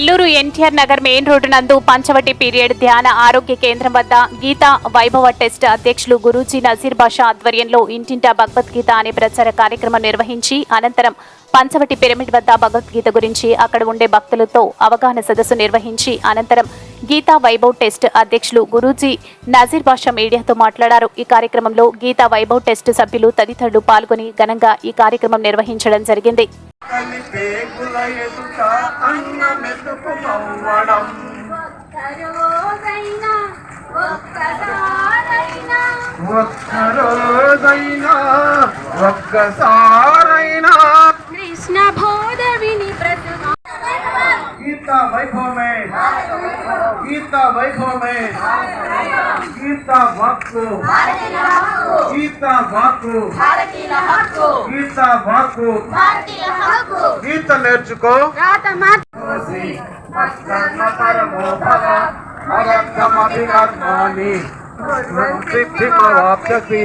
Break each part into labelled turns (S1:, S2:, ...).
S1: Nellore NTR Nagar main road నందు Panchavati period ధ్యాన ఆరోగ్య కేంద్రం వద్ద గీతా వైభవ టెస్ట్ అధ్యక్షులు గురూజీ నజీర్ బాషా ఆధ్వర్యంలో ఇంటింటా భగవద్గీత అనే ప్రచార కార్యక్రమం నిర్వహించి అనంతరం పంచవటి పిరమిడ్ వద్ద భగవద్గీత గురించి అక్కడ ఉండే భక్తులతో అవగాహన సదస్సు నిర్వహించి అనంతరం గీతా వైభవ్ టెస్ట్ అధ్యక్షులు గురూజీ నజీర్ బాషా మీడియాతో మాట్లాడారు. ఈ కార్యక్రమంలో గీతా వైభవ్ టెస్ట్ సభ్యులు తదితరులు పాల్గొని ఘనంగా ఈ కార్యక్రమం నిర్వహించడం జరిగింది.
S2: ఒక్కరోజైనా ఒక్కసారైనా.
S3: ఒక్కరోజైనా ఒక్కసారైనా
S2: కృష్ణ బోధ విని బ్రతుకు
S3: గీత వైభవమే గీత వైభవమే గీత వాక్కు గీత వాక్కు గీత వాక్కు గీత నేర్చుకో పరమో భవ అరర్థమభిరాత్మాని సిద్ధిమవాప్యసి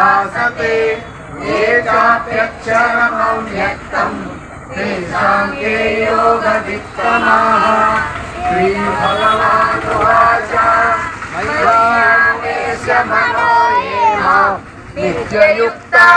S3: पर्युपासते ये चाप्यक्षरमौ व्यक्तम् तेषां के योगवित्तमाः श्रीभगवानुवाच मय्यावेश मनो ये मां नित्ययुक्ता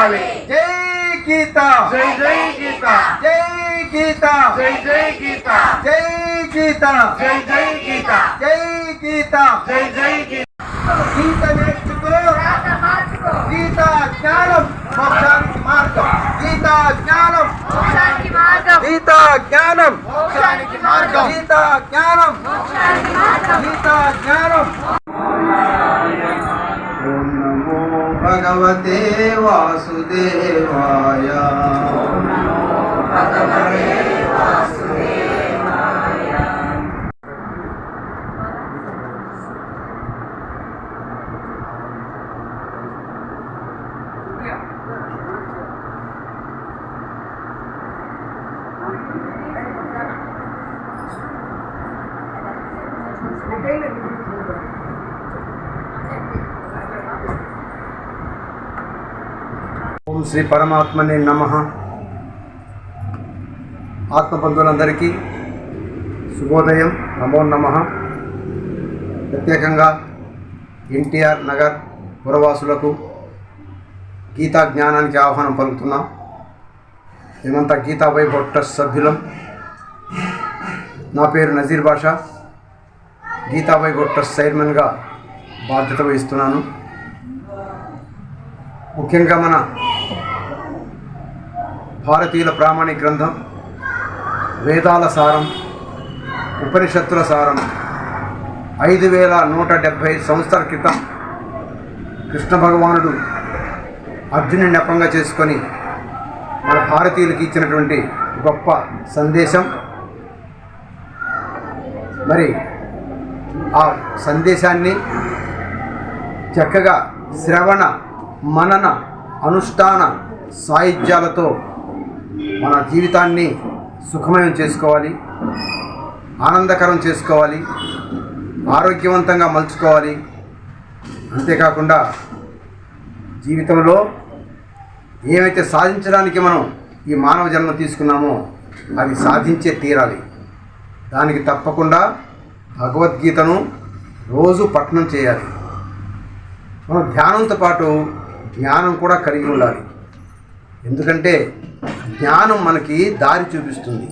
S3: చదవాలి జై గీత జై జై గీత జై గీత జై జై గీత జై గీత జై జై గీత జై గీత జై జై గీత గీత నేర్చుకో. గీత జ్ఞానం. మోక్షానికి మార్గం. గీత జ్ఞానం. గీత జ్ఞానం. మోక్షానికి మార్గం. గీత జ్ఞానం. గీత జ్ఞానం. भगवते वासुदेवाय Thank you. శ్రీ పరమాత్మని నమ. ఆత్మబంధువులందరికీ శుభోదయం. నమో నమ. ప్రత్యేకంగా ఎన్టీఆర్ నగర్ పురవాసులకు గీతా జ్ఞానానికి ఆహ్వానం పలుకుతున్నాం. మేమంతా గీతా వైభవ్ ట్రస్ట్ సభ్యులం. నా పేరు నజీర్ బాషా. గీతా వైభవ్ ట్రస్ట్ చైర్మన్గా బాధ్యత వహిస్తున్నాను. ముఖ్యంగా మన భారతీయుల ప్రామాణిక గ్రంథం వేదాల సారం ఉపనిషత్తుల సారం ఐదు వేల నూట డెబ్భై సంవత్సరాల క్రితం కృష్ణ భగవానుడు అర్జునుడి నెపంగా చేసుకొని మన భారతీయులకి ఇచ్చినటువంటి గొప్ప సందేశం. మరి ఆ సందేశాన్ని చక్కగా శ్రవణ మనన అనుష్ఠాన సాహిత్యాలతో మన జీవితాన్ని సుఖమయం చేసుకోవాలి ఆనందకరం చేసుకోవాలి ఆరోగ్యవంతంగా మలుచుకోవాలి. అంతేకాకుండా జీవితంలో ఏమైతే సాధించడానికి మనం ఈ మానవ జన్మ తీసుకున్నామో అది సాధించే తీరాలి. దానికి తప్పకుండా భగవద్గీతను రోజు పఠనం చేయాలి. మనం ధ్యానంతో పాటు జ్ఞానం కూడా కలిగి ఉండాలి. ఎందుకంటే జ్ఞానం మనకి దారి చూపిస్తుంది.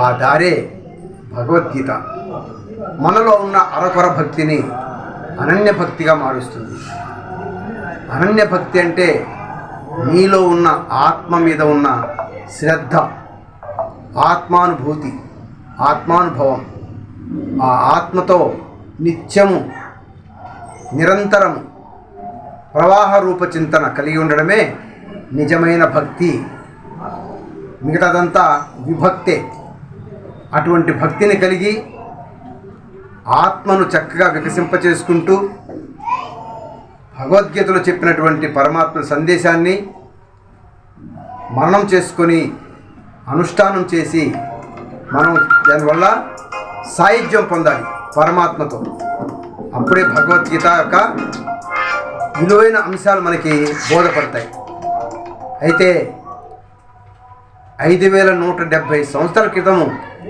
S3: ఆ దారే భగవద్గీత. మనలో ఉన్న అరకొర భక్తిని అనన్య భక్తిగా మారుస్తుంది. అనన్య భక్తి అంటే నీలో ఉన్న ఆత్మ మీద ఉన్న శ్రద్ధ ఆత్మానుభూతి ఆత్మానుభవం. ఆ ఆత్మతో నిత్యము నిరంతరము ప్రవాహ రూప చింతన కలిగి ఉండడమే నిజమైన భక్తి మిగతాదంతా విభక్తే. అటువంటి భక్తిని కలిగి ఆత్మను చక్కగా వికసింపచేసుకుంటూ భగవద్గీతలో చెప్పినటువంటి పరమాత్మ సందేశాన్ని మరణం చేసుకొని అనుష్ఠానం చేసి మనం దానివల్ల సాయుధ్యం పొందాలి పరమాత్మతో. అప్పుడే భగవద్గీత యొక్క విలువైన అంశాలు మనకి బోధపడతాయి. అయితే ఐదు వేల నూట డెబ్భై సంవత్సరాల క్రితము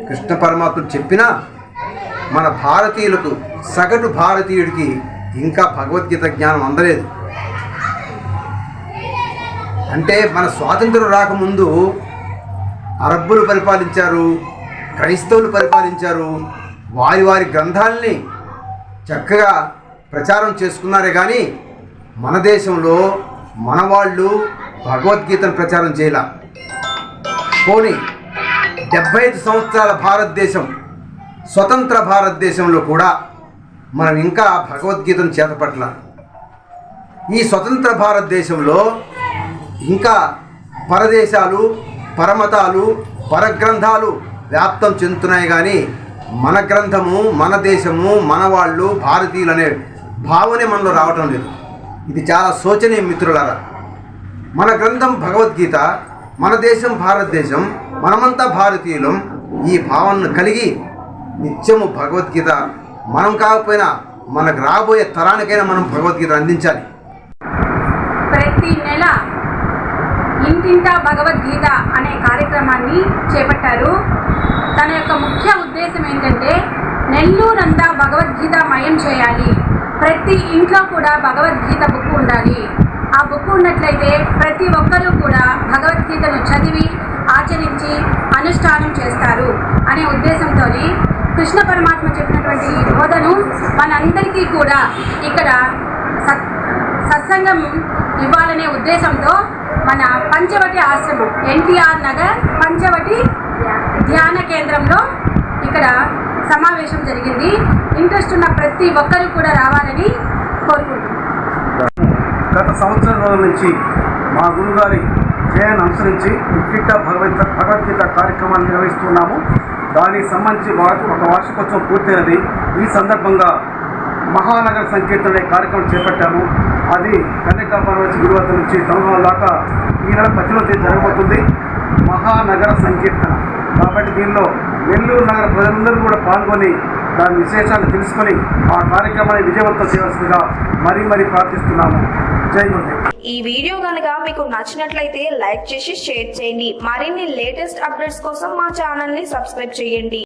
S3: కృష్ణ పరమాత్ముడు చెప్పినా మన భారతీయులకు సగటు భారతీయుడికి ఇంకా భగవద్గీత జ్ఞానం అందలేదు. అంటే మన స్వాతంత్రం రాకముందు అరబ్బులు పరిపాలించారు క్రైస్తవులు పరిపాలించారు వారి వారి గ్రంథాలని చక్కగా ప్రచారం చేసుకున్నారే కానీ మన దేశంలో మన వాళ్ళు భగవద్గీతను ప్రచారం చేయలే. పోనీ డెబ్బై ఐదు సంవత్సరాల భారతదేశం స్వతంత్ర భారతదేశంలో కూడా మనం ఇంకా భగవద్గీతను చేతపట్ల ఈ స్వతంత్ర భారతదేశంలో ఇంకా పరదేశాలు పరమతాలు పరగ్రంథాలు వ్యాప్తం చెందుతున్నాయి కానీ మన గ్రంథము మన దేశము మన వాళ్ళు భారతీయులు అనే భావనే మనలో రావటం లేదు. ఇది చాలా శోచనీయ మిత్రులారా. మన గ్రంథం భగవద్గీత మన దేశం భారతదేశం మనమంతా భారతీయులం. ఈ భావనను కలిగి నిత్యము భగవద్గీత మనం కాకపోయినా మనకు రాబోయే తరానికైనా మనం భగవద్గీత అందించాలి.
S2: ప్రతి నెల ఇంటింటా భగవద్గీత అనే కార్యక్రమాన్ని చేపట్టారు. తన యొక్క ముఖ్య ఉద్దేశం ఏంటంటే నెల్లూరంతా భగవద్గీత మయం చేయాలి. ప్రతి ఇంట్లో కూడా భగవద్గీత బుక్ ఉండాలి. ఆ బుక్ ఉన్నట్లయితే ప్రతి ఒక్కరూ కూడా భగవద్గీతను చదివి ఆచరించి అనుష్ఠానం చేస్తారు అనే ఉద్దేశంతోనే కృష్ణ పరమాత్మ చెప్పినటువంటి ఈ బోధను మనందరికీ కూడా ఇక్కడ సత్ సత్సంగం ఇవ్వాలనే ఉద్దేశంతో మన పంచవటి ఆశ్రమం ఎన్టీఆర్ నగర్ పంచవటి ధ్యాన కేంద్రంలో ఇక్కడ సమావేశం జరిగింది. ఇంట్రెస్ట్ ఉన్న ప్రతి ఒక్కరూ కూడా రావాలని కోరుకుంటున్నాను
S4: గత సంవత్సరం రోజుల నుంచి మా గురుగారి జయాన్ని అనుసరించి ఉత్కిట భగవద్ భగవద్గీత కార్యక్రమాన్ని నిర్వహిస్తున్నాము. దానికి సంబంధించి వా- ఒక వార్షికోత్సవం పూర్తయినది. ఈ సందర్భంగా మహానగర సంకీర్తన అనే కార్యక్రమం చేపట్టాము. అది కన్యకాపరవచ్చి గురువత నుంచి టౌన్ హాల్ దాకా ఈ నెల పద్దెనిమిది తేదీ జరగబోతుంది. మహానగర సంకీర్తన. కాబట్టి దీనిలో నెల్లూరు నగర ప్రజలందరూ కూడా పాల్గొని దాని విశేషాలు తెలుసుకొని ఆ కార్యక్రమాన్ని విజయవంతం చేయవలసిందిగా మరీ మరీ ప్రార్థిస్తున్నాము. జై గురుదేవ్.
S5: ఈ వీడియో కనుక మీకు నచ్చినట్లయితే లైక్ చేసి షేర్ చేయండి. మరిన్ని లేటెస్ట్ అప్డేట్స్ కోసం మా ఛానల్ని సబ్స్క్రైబ్ చేయండి.